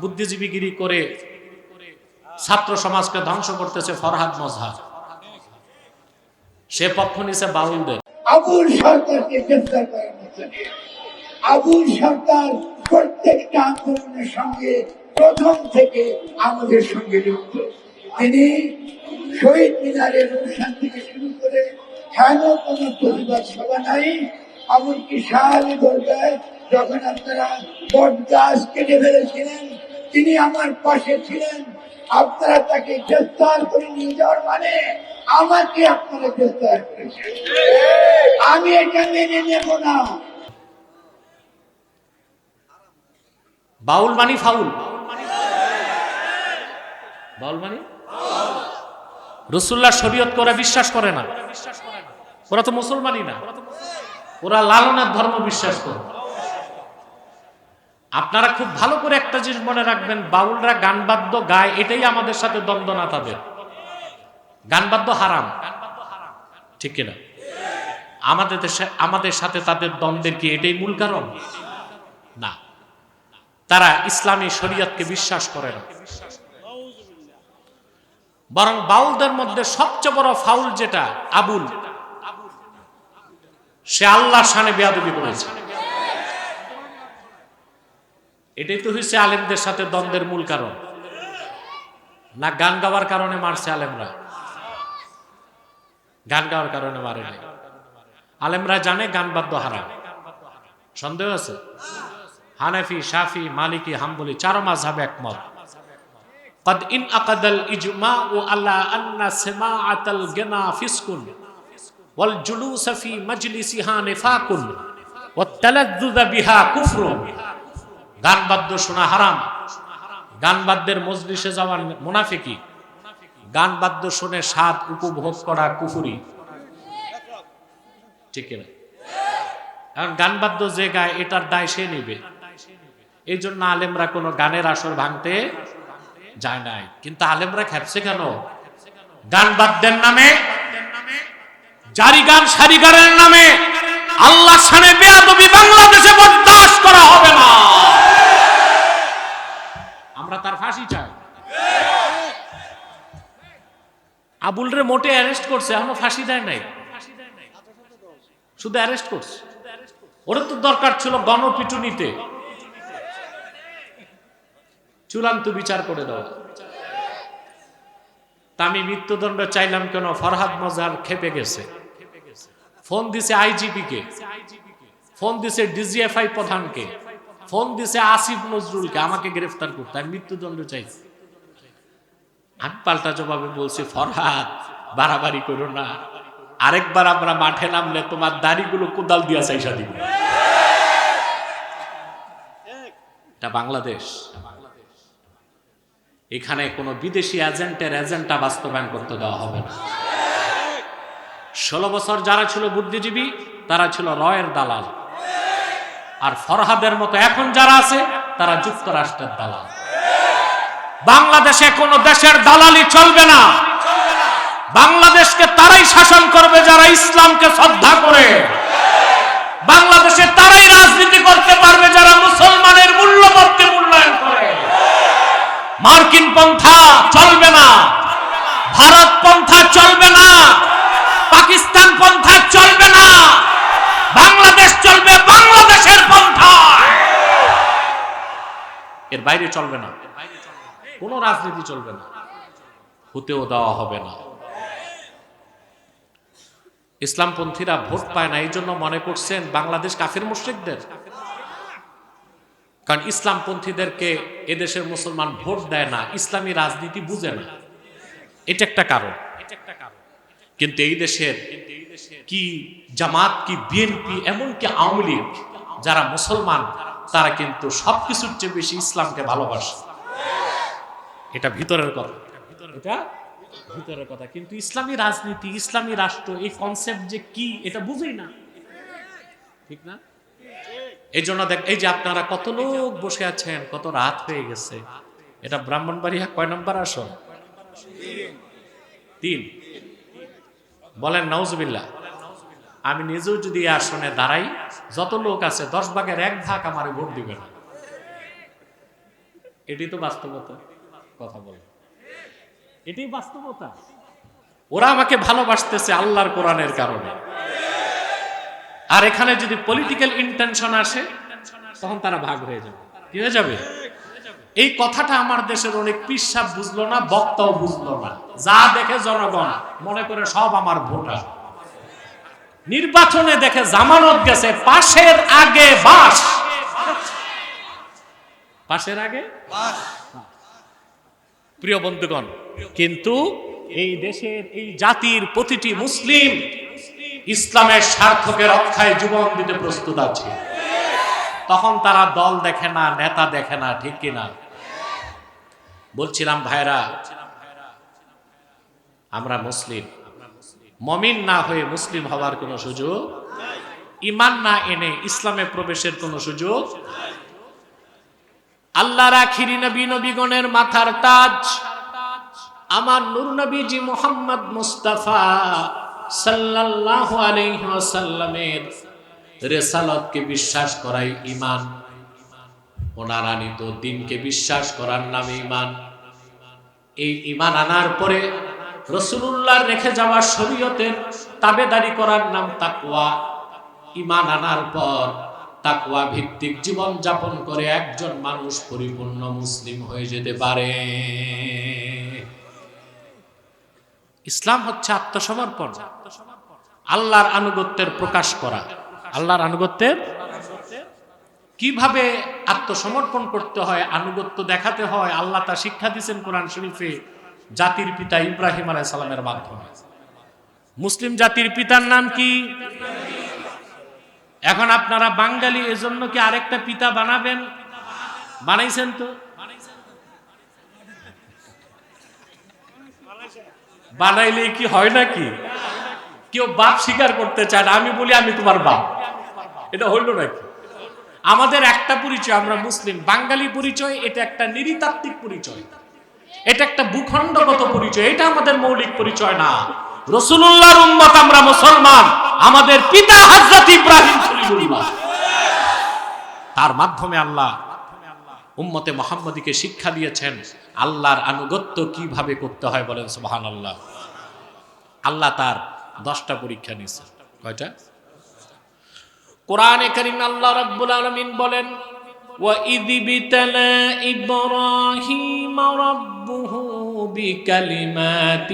বুদ্ধিজীবীগিরি করে ছাত্র সমাজকে ধ্বংস করতেছে ফরহাদ মজহার। সে পক্ষ নিছে বাউলদের আবুল সরকারকে গ্রেফতার। আবুল সরকার প্রত্যেকটা আন্দোলনের সঙ্গে প্রথম থেকে আমাদের সঙ্গে যুক্ত। তিনি শহীদ মিনারের অনুষ্ঠান থেকে শুরু করে হেন কোনো প্রতিবাদ সভা নাই? এমনকি শাহালি দরগায় যখন আপনারা বট গাছ কেটে ফেলেছিলেন, তিনি আমার পাশে ছিলেন, আপনারা তাকে গ্রেফতার করে নিয়ে যাওয়ার মানে আমাকে আপনারা গ্রেফতার করেছেন। আমি এটা মেনে নেব না। বাউল মানি ফাউল। বাউল মানি? রসুল্লাহ শরীয়ত করে বিশ্বাস করে না। ওরা তো মুসলমানই না। ওরা লালনের ধর্ম বিশ্বাস করে আপনারা খুব ভালো করে একটা জিনিস মনে রাখবেন, বাউলরা গান বাদ্য গায়, এটাই আমাদের সাথে দ্বন্দ্ব না তাদের। গান বাদ্য হারাম। ঠিক কিনা? আমাদের দেশে, আমাদের সাথে তাদের দ্বন্দ্বের কি এটাই মূল কারণ? না। তারা ইসলামী শরীয়তকে বিশ্বাস করে না। বরং বাউলদের মধ্যে সবচেয়ে বড় ফাউল যেটা, আবুল। সে আল্লাহ শানে বেয়াদবি করেছে এটাই তো হয়েছে আলেমদের সাথে দ্বন্দ্বের মূল কারণ না গান গাওয়ার কারণে মারছে আলেমরা গান গাওয়ার কারণে মারে নাই আলেমরা জানে গান বাদ্য হারাম সন্দেহ আছে হানাফি শাফি মালিকি হাম্বলি চারো মাঝহাবে একমত قد انعقد الإجماع على أن سماعة الغنى فسق ওয়াল গান বাদ্য শোনা হারাম। গান বাদ্যের মজলিসে মুনাফিকি গান বাদ্য শুনে স্বাদ উপভোগ করা কুফুরি। ঠিক গান বাদ্য যে গায়, এটার দায় সে নিবে। এই জন্য আলেমরা কোনো গানের আসর ভাঙতে যায় নাই। কিন্তু আলেমরা খেপছে কেন? গান বাদ্যের নামে জারি গান সারি গানের নামে আল্লাহ সানে বেয়াদবি বাংলাদেশে বরদাস্ত করা হবে না। আমরা তার ফাঁসি চাই। মোটে অ্যারেস্ট করছে, এখনও ফাঁসি দেয় নাই। শুধু অ্যারেস্ট করছে। ওরা তো দরকার ছিল গণপিটুনিতে। চূড়ান্ত বিচার করে দাও তা আমি মৃত্যুদণ্ড চাইলাম কেন? ফরহাদ মজার খেপে গেছে। ফোন দিছে আইজিপি কে ফোন দিছে ডিজিএফআই প্রধানকে, ফোন দিছে আসিফ নজরুলকে, আমাকে গ্রেফতার করতে। আমি মৃত্যুদণ্ড চাইছি আমি পাল্টা জবাবে বলছি, ফরহাদ, বাড়াবাড়ি করো না। আরেকবার আমরা মাঠে নামলে তোমার দাড়িগুলো কোদাল দিয়া চাইসা দিব। এটা বাংলাদেশ। এখানে কোনো বিদেশি এজেন্টের এজেন্টটা বাস্তবায়ন করতে দেওয়া হবে না। ষোলো বছর যারা ছিল বুদ্ধিজীবী, তারা ছিল রয়ের দালাল। আর ফরহাদের মতো এখন যারা আছে, তারা যুক্তরাষ্ট্রের দালাল। বাংলাদেশে কোনো দেশের দালালি চলবে না। বাংলাদেশকে তারাই শাসন করবে যারা ইসলামকে শ্রদ্ধা করে। বাংলাদেশে তারাই রাজনীতি করতে পারবে যারা মুসলমানের মূল্যবোধকে মূল্যায়ন করে। মার্কিন পন্থা চলবে না। ভারত পন্থা চলবে না। পাকিস্তান পন্থা চলবে না। বাংলাদেশ চলবে বাংলাদেশের পন্থায়। এর বাইরে চলবে না। কোনো রাজনীতি চলবে না। হতেও দেওয়া হবে না। ইসলামপন্থীরা ভোট পায় না, এই জন্য মনে করছেন বাংলাদেশ কাফের মুশ্রিকদের। কারণ ইসলামপন্থীদেরকে এদেশের মুসলমান ভোট দেয় না, ইসলামী রাজনীতি বুঝে না। এটা একটা কারণ এটা একটা কারণ। কিন্তু এই দেশের কি জামাত, কি বিএনপি এমনকি আওয়ামী লীগ, যারা মুসলমান, তারা কিন্তু সবকিছুর চেয়ে বেশি ইসলামকে ভালোবাসে। এটা ভিতরের কথা। এটা ভিতরের কথা। কিন্তু ইসলামী রাজনীতি, ইসলামী রাষ্ট্র, এই কনসেপ্ট যে কি, এটা বুঝেই না। ঠিক না? এই জন্য দেখ, এই যে আপনারা কত লোক বসে আছেন, কত রাত হয়ে গেছে। এটা ব্রাহ্মণবাড়িয়া কয় নম্বর আসন? তিন। বলেন নওজবিল্লা আমি নিজেও যদি আসনে দাঁড়াই যত লোক আছে দশ ভাগের এক ভাগ আমার ভোট দিবে না। এটি তো বাস্তবতা কথা বল এটি বাস্তবতা। ওরা আমাকে ভালোবাসতেছে আল্লাহর কোরআনের কারণে। আর এখানে যদি পলিটিক্যাল ইন্টেনশন আসে তখন তারা ভাগ হয়ে যাবে। কি হয়ে যাবে? এই কথাটা আমার দেশের অনেক পিসাব বুঝলো না, বক্তাও বুঝলো না। যা দেখে জনগণ, মনে করে সব আমার ভোটার। নির্বাচনে দেখে জামানত গেছে, পাশের আগে বাস। পাশের আগে? প্রিয় বন্ধুগণ, কিন্তু এই দেশের, এই জাতির প্রতিটি মুসলিম ইসলামের স্বার্থকে রক্ষায় জীবন দিতে প্রস্তুত আছে। তখন তারা দল দেখে না, নেতা দেখে না, ঠিক কিনা? বলছিলাম ভাইরা আমরা মুসলিম। মমিন না হয়ে মুসলিম হওয়ার কোনো সুযোগ ইমান না এনে ইসলামে প্রবেশের কোনো সুযোগ আল্লাহ রাখিরি নবী নবীগণের মাথার তাজ। আমার নূর নবীজি মোহাম্মদ মুস্তাফা সাল্লাল্লাহু আলাইহি ওয়াসাল্লামের রেসালতকে বিশ্বাস করাই ইমান ওনার আনিত দিনকে বিশ্বাস করার নামে ইমান এই ইমান আনার পরে রসুলুল্লাহর রেখে যাওয়া শরীয়তের তাবেদারি করার নাম তাকুয়া ইমান আনার পর তাকুয়া ভিত্তিক জীবন যাপন করে একজন মানুষ পরিপূর্ণ মুসলিম হয়ে যেতে পারে। ইসলাম হচ্ছে আত্মসমর্পণ। আল্লাহর আনুগত্যের প্রকাশ করা। আল্লাহর আনুগত্যের কীভাবে আত্মসমর্পণ করতে হয়, আনুগত্য দেখাতে হয়, আল্লাহ তা শিক্ষা দিয়েছেন কোরআন শরীফে, জাতির পিতা ইব্রাহিম আলাই সালামের মাধ্যমে। মুসলিম জাতির পিতার নাম কি? এখন আপনারা বাঙালি, এজন্য কি আরেকটা পিতা বানাবেন? বানাইছেন তো? বানাইলে কি হয় নাকি? কেউ বাপ স্বীকার করতে চায় না, আমি বলি আমি তোমার বাপ। এটা হইল নাকি? আমাদের একটা পরিচয়, আমরা মুসলিম। বাঙালি পরিচয়, এটা একটা নিরিতাত্ত্বিক পরিচয়। এটা একটা ভূখণ্ডগত পরিচয়, এটা আমাদের মৌলিক পরিচয় না। রসুল্লাহর উম্মত আমরা মুসলমান, আমাদের পিতা হযরত ইব্রাহিম তার মাধ্যমে আল্লাহ উম্মতে মোহাম্মদীকে শিক্ষা দিয়েছেন, আল্লাহর আনুগত্য কীভাবে করতে হয় বলেন সুবহান আল্লাহ আল্লাহ তার দশটা পরীক্ষা নিয়েছে। কয়টা? কোরআনে করিম আল্লাহ রাব্বুল আলামিন বলেন وَإِذِ ابْتَلَى إِبْرَاهِيمَ رَبُّهُ بِكَلِمَاتٍ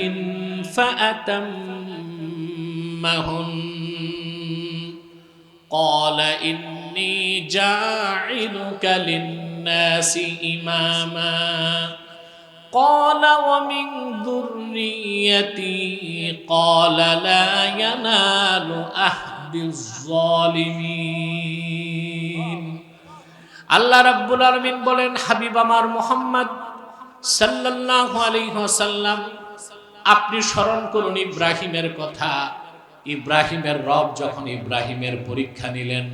فَأَتَمَّهُنَّ قال إني جاعلك للناس إماما قال ومن ذريتي قال لا ينال أهد বিজ্জালিমিন আল্লাহ রাব্বুল আলামিন বলেন, হাবিব আমার মোহাম্মদ সাল্লাল্লাহু আলাইহি ওয়াসাল্লাম, আপনি স্মরণ করুন ইব্রাহিমের কথা। ইব্রাহিমের রব যখন ইব্রাহিমের পরীক্ষা নিলেন,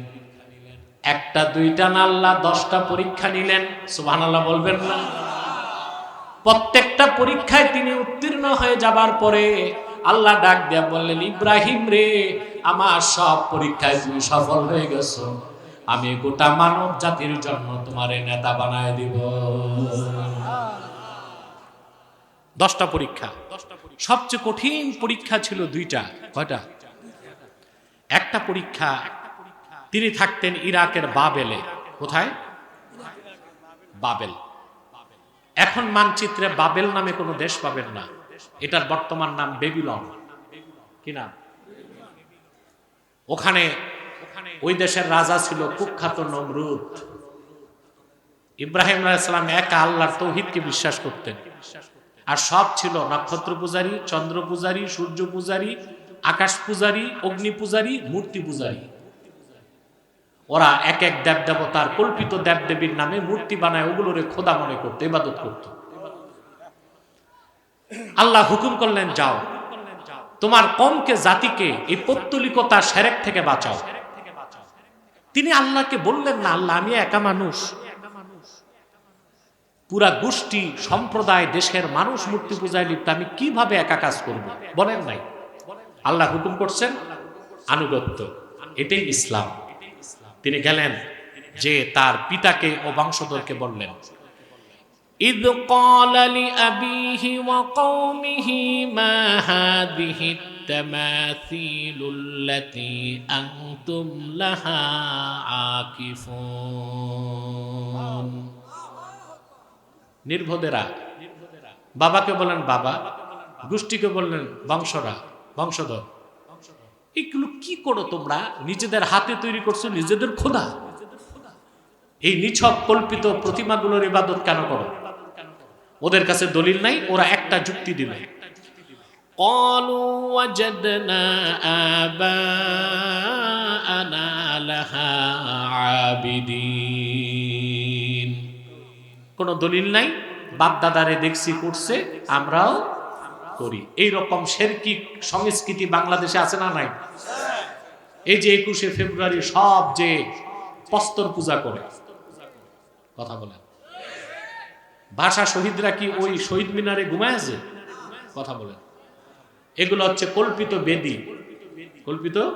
একটা, দুইটা না আল্লাহ দশটা পরীক্ষা নিলেন, সুবহানাল্লাহ বলবেন না? প্রত্যেকটা পরীক্ষায় তিনি উত্তীর্ণ হয়ে যাবার পরে আল্লাহ ডাক দেয়া বললেন, ইব্রাহিম রে, আমার সব পরীক্ষায় তুমি সফল হয়ে গেছো। আমি গোটা মানব জাতির জন্য তোমারে নেতা বানায় দিব। দশটা পরীক্ষা। সবচেয়ে কঠিন পরীক্ষা ছিল দুইটা। কয়টা? একটা পরীক্ষা, তিনি থাকতেন ইরাকের বাবেলে। কোথায়? বাবেল। এখন মানচিত্রে বাবেল নামে কোনো দেশ পাবেন না। এটার বর্তমান নাম বেবিলন। কি নাম? ওখানে ওই দেশের রাজা ছিল কুখ্যাত নমরুদ। ইব্রাহিম আলাইসালাম একা আল্লাহর তৌহিদকে বিশ্বাস করতেন। আর সব ছিল নক্ষত্র পূজারী, চন্দ্র পূজারী, সূর্য পূজারী, আকাশ পূজারী, অগ্নি পূজারী, মূর্তি পূজারী। ওরা এক এক দেব দেবতার কল্পিত দেব দেবীর নামে মূর্তি বানায় ওগুলোরে খোদা মনে করতো, ইবাদত করতো। আল্লাহ হুকুম করলেন, যাও। তোমার কমকে, জাতিকে এই পত্তলিকতা সেরেক থেকে বাঁচাও। তিনি আল্লাহকে বললেন, না, আল্লাহ, আমি একা মানুষ। পুরা গোষ্ঠী, সম্প্রদায়, দেশের মানুষ মূর্তি পূজায় লিপ্ত, আমি কীভাবে একা কাজ করব? বলেন নাই। আল্লাহ হুকুম করছেন, আনুগত্য। এটাই ইসলাম। তিনি গেলেন যে তার পিতাকে ও বংশধরকে বললেন إذ قال لأبيه وقومه ما هذه التماثيل التي أنتم لها عاكفون নির্ভদেরা বাবাকে বলেন বাবা গোষ্ঠীকে বললেন বংশরা বংশধর এগুলো কি করো তোমরা নিজেদের হাতে তৈরি করছো নিজেদের খোদা এই নিছক কল্পিত প্রতিমাগুলোর ইবাদত কেন করো ওদের কাছে দলিল নাই ওরা একটা যুক্তি দিল قالوا وجدنا آباءنا لها عابدين কোনো দলিল নাই বাপ দাদারে দেখছি করছে আমরাও করি এই রকম শেরকি সংস্কৃতি বাংলাদেশে আছে না নাই এই যে একুশে ফেব্রুয়ারি সব যে পস্তর পূজা করে কথা বলেন ভাষা শহীদরা কি ওই শহীদ মিনারে ঘুমায় আছে? কথা বলেন। এগুলো হচ্ছে কল্পিত বেদি। কল্পিত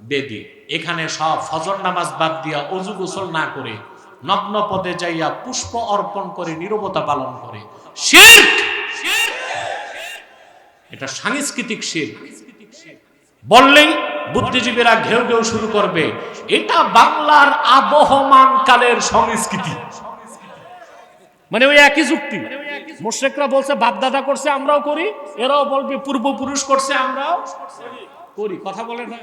বেদি। এখানে সব ফজর নামাজ বাদ দিয়া অজু গোসল না করে নগ্ন পদে যাইয়া পুষ্প অর্পণ করে নিরবতা পালন করে। শির্ক! এটা সাংস্কৃতিক শির্ক। বললেই বুদ্ধিজীবীরা ঘেউ ঘেউ শুরু করবে। এটা বাংলার আবহমান কালের সংস্কৃতি। মানে ওই একই যুক্তি। মোশেকরা বলছে বাপ দাদা করছে, আমরাও করি, এরাও বলবে, পূর্বপুরুষ করছে, আমরাও করি। কথা বলে না।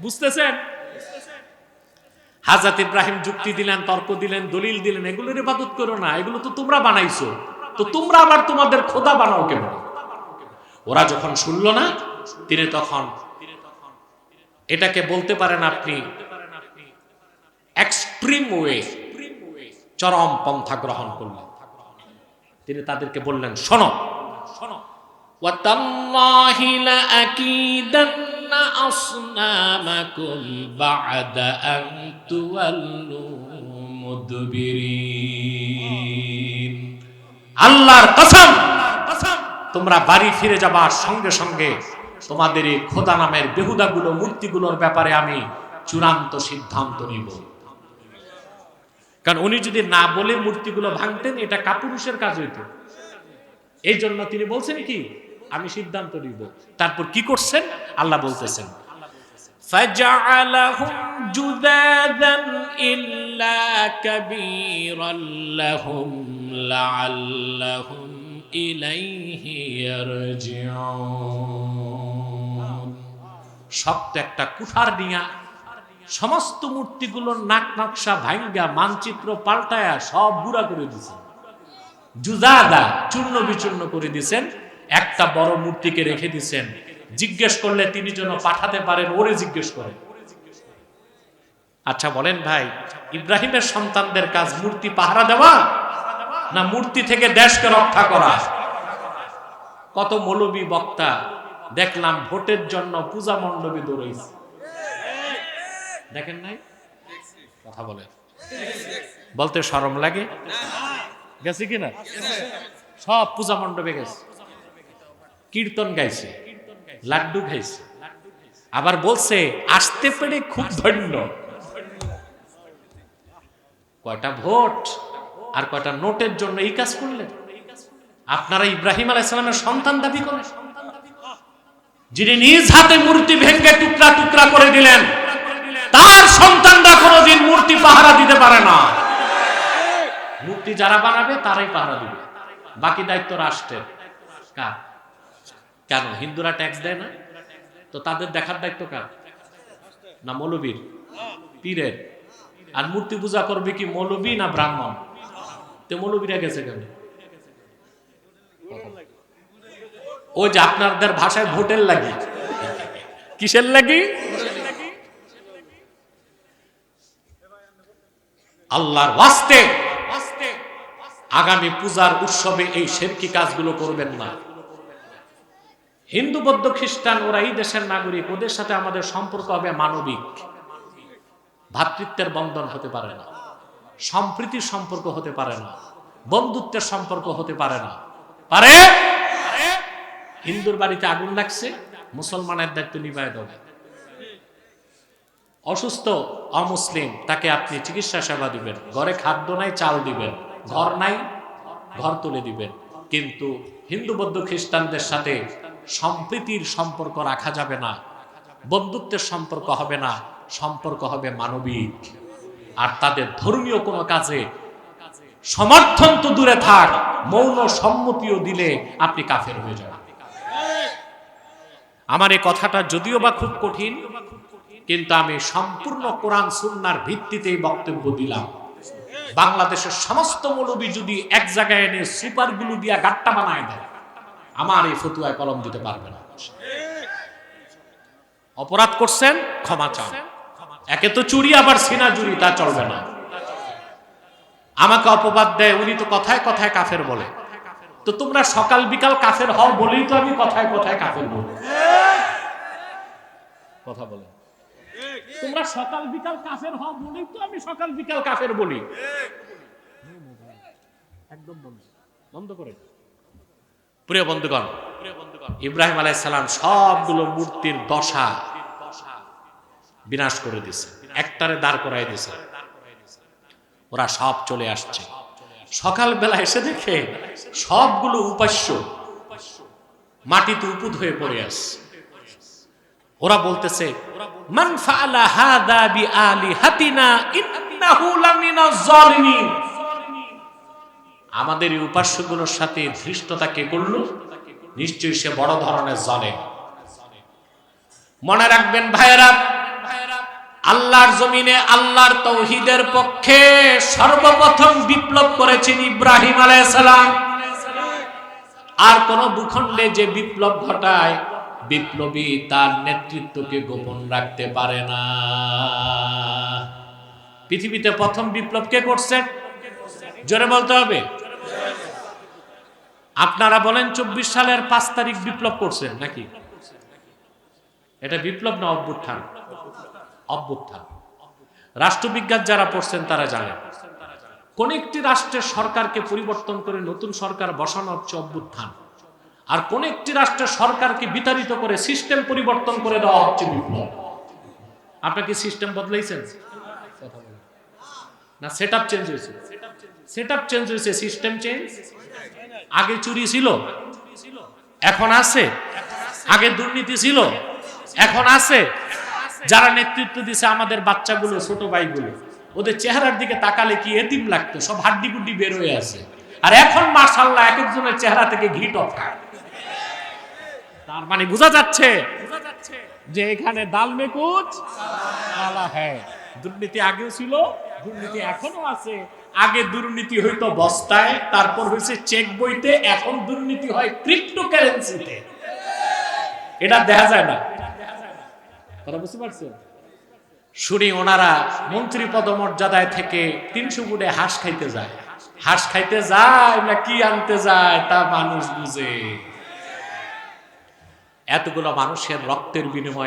বুঝতেছেন? হাজাত ইব্রাহিম যুক্তি দিলেন, তর্ক দিলেন, দলিল দিলেন এগুলোর ইবাদত করো না, এগুলো তো তোমরা বানাইছো। তো তোমরা আবার তোমাদের খোদা বানাও কেন? ওরা যখন শুনলো না, তিনি তখন এটাকে বলতে পারেন আপনি এক্সট্রিম ওয়ে চরম পন্থা গ্রহণ করলেন। তিনি তাদেরকে বললেন, শোনো। শোনো আল্লাহর কসম, তোমরা বাড়ি ফিরে যাবার সঙ্গে সঙ্গে তোমাদের এই খোদা নামের বেহুদাগুলো, মূর্তিগুলোর ব্যাপারে আমি চূড়ান্ত সিদ্ধান্ত নিব। কারণ উনি যদি না বলে মূর্তিগুলো ভাঙতেন এটা কাপুরুষের কাজ হইতো এই জন্য তিনি বলছেন কি আমি সিদ্ধান্ত নিব তারপর কি করছেন আল্লাহ বলতেছেন فجعلهم جذاذا إلا كبيرا لهم لعلهم إليه يرجعون শক্ত একটা কুঠার নিয়া সমস্ত মূর্তিগুলোর নাক নকশা ভাঙ্গা মানচিত্র পাল্টায়া সব বুড়া করে দিছেন। জুজাদা চূর্ণ বিচূর্ণ করে দিছেন। একটা বড় মূর্তিকে রেখে দিছেন। জিজ্ঞেস করলে তিনি যেন পাঠাতে পারেন, ওরে জিজ্ঞেস করেন আচ্ছা বলেন ভাই, ইব্রাহিমের সন্তানদের কাজ মূর্তি পাহারা দেওয়া না মূর্তি থেকে দেশকে রক্ষা করা? কত মৌলবী বক্তা, দেখলাম ভোটের জন্য পূজা মণ্ডপে দৌড়াইছে। দেখেন নাই? কথা বলেন বলতে সরম লাগে? গেছে কিনা সব পূজা মণ্ডপে গেছে। কীর্তন গাইছে। লাড্ডু খাইছে। আবার বলছে আসতে পেরে খুব ধন্য। কয়টা ভোট? আর কয়টা নোটের জন্য এই কাজ করলেন? আপনারা ইব্রাহিম আলাইসালামের সন্তান দাবি করেন যিনি নিজ হাতে মূর্তি ভেঙ্গে টুকরা টুকরা করে দিলেন তার সন্তানরা কোনোদিন মূর্তি পাহারা দিতে পারে না। মূর্তি যারা বানাবে, তারাই পাহারা দিবে। বাকি দায়িত্ব রাষ্ট্রের। কেন? হিন্দুরা ট্যাক্স দেয় না? তো তাদের দেখার দায়িত্ব কার? না মৌলবীর? পীরের। আর মূর্তি পূজা করবে কি মৌলবী না ব্রাহ্মণ? তো মৌলবীরা গেছে কেন? ওই যে আপনাদের ভাষায় ভোটের লাগি। কিসের লাগি? আল্লাহর ওয়াস্তে। আগামী পূজার উৎসবে এই শেরকি কাজগুলো করবেন না। হিন্দু, বৌদ্ধ, খ্রিস্টান, ওরা এই দেশের নাগরিক, ওদের সাথে আমাদের সম্পর্ক হবে মানবিক। ভ্রাতৃত্বের বন্ধন হতে পারে না। সম্প্রীতির সম্পর্ক হতে পারে না। বন্ধুত্বের সম্পর্ক হতে পারে না। পারে। হিন্দুর বাড়িতে আগুন লাগছে, মুসলমানের দায়িত্ব নিবায় দেবে। অসুস্থ, অমুসলিম, তাকে আপনি চিকিৎসা সেবা দিবেন। ঘরে খাদ্য নাই, চাল দিবেন। ঘর নাই, ঘর তুলে দিবেন। কিন্তু হিন্দু, বৌদ্ধ, খ্রিস্টানদের সাথে সম্প্রীতির সম্পর্ক রাখা যাবে না, বন্ধুত্বের সম্পর্ক হবে না, সম্পর্ক হবে মানবিক। আর তাদের ধর্মীয় কোনো কাজে সমর্থন তো দূরে থাক, মৌন সম্মতিও দিলে আপনি কাফের হয়ে যাবেন। আমার এই কথাটা যদিও বা খুব কঠিন কিন্তু আমি সম্পূর্ণ কোরআন সুন্নার ভিত্তিতেই বক্তব্য দিলাম। বাংলাদেশের সমস্ত মৌলবী যদি এক জায়গায় এনে সুপারগুলো দিয়া গাট্টা বানায় দেয়, আমার এই ফতুয়ায় কলম দিতে পারবে না। অপরাধ করছেন, ক্ষমা চান। একে তো চুরি, আবার সিনা চুরি, তা চলবে না। আমাকে অপবাদ দেয়, উনি তো কথায় কথায় কাফের বলে। তো তোমরা সকাল বিকাল কাফের হও বলেই তো আমি কথায় কথায় কাফের বলি। কথা বলে তোমরা সকাল বিকাল কাফের হও বলেই তো আমি সকাল বিকাল কাফের বলি। একদম বন্ধ। বন্ধ করে প্রিয় বন্ধুগণ, ইব্রাহিম আলাইহিস সালাম সবগুলো মূর্তির দশা বিনাশ করে দিছে একটারে দাঁড় করাই দিছে ওরা সব চলে আসছে। সকালবেলা এসে দেখে সবগুলো উপাস্য মাটিতে উপুদ হয়ে পড়ে আসছে ওরা বলতেছে আমাদের এই উপাস্যগুলোর সাথে ধৃষ্টতা কে করল? নিশ্চয়ই সে বড় ধরনের জালেম। মনে রাখবেন ভাইয়েরা, আল্লাহর জমিনে আল্লাহর তৌহিদের পক্ষে সর্বপ্রথম বিপ্লব করেছেন ইব্রাহিম আলাইসালাম আর কোন ভূখণ্ডে যে বিপ্লব ঘটায় বিপ্লবী তার নেতৃত্বকে গোপন রাখতে পারে না। পৃথিবীতে প্রথম বিপ্লব কে করছেন জোরে বলতে হবে। আপনারা বলেন চব্বিশ সালের পাঁচ তারিখ বিপ্লব করছেন নাকি? এটা বিপ্লব না অভ্যুত্থান? অভ্যুত্থান। রাষ্ট্রবিজ্ঞান যারা পড়ছেন তারা জানেন। কোন একটি রাষ্ট্রের সরকারকে পরিবর্তন করে নতুন সরকার বসানো হচ্ছে অভ্যুত্থান। আর কোন একটি রাষ্ট্রের সরকারকে বিতাড়িত করে সিস্টেম পরিবর্তন করে দেওয়া হচ্ছে বিপ্লব আপনার কি সিস্টেম বদলাইছেন? না সেট আপ চেঞ্জ হয়েছে। সেট আপ চেঞ্জ হয়েছে সিস্টেম চেঞ্জ আগে চুরি ছিল, এখন আছে। আগে দুর্নীতি ছিল, এখন আছে। যারা নেতৃত্ব দিছে আমাদের বাচ্চাগুলো, ছোট ভাইগুলো, ওদের চেহারার দিকে তাকালে কি এতিম লাগতো? সব হাড্ডি গুড্ডি বের হয়ে আছে। আর এখন মার্শাল্লাহ এক একজনের চেহারা থেকে ঘি টপকায়। তার মানে বোঝা যাচ্ছে যে এখানে দাল মেকুচ হ্যাঁ দুর্নীতি আগেও ছিল, দুর্নীতি এখনও আছে। আগে দুর্নীতি হইতো বস্তায়, তারপর হয়েছে চেক বইতে, এখন দুর্নীতি হয় ক্রিপ্টো কারেন্সিতে এটা দেখা যায় না। তারা বুঝতে পারছেন? শুনি ওনারা মন্ত্রী পদমর্যাদায় থেকে তিনশো ফুটে হাঁস খাইতে যায়। হাঁস খাইতে যায় না কি আনতে যায় তা মানুষ বুঝে। এতগুলো মানুষের রক্তের বিনিময়ে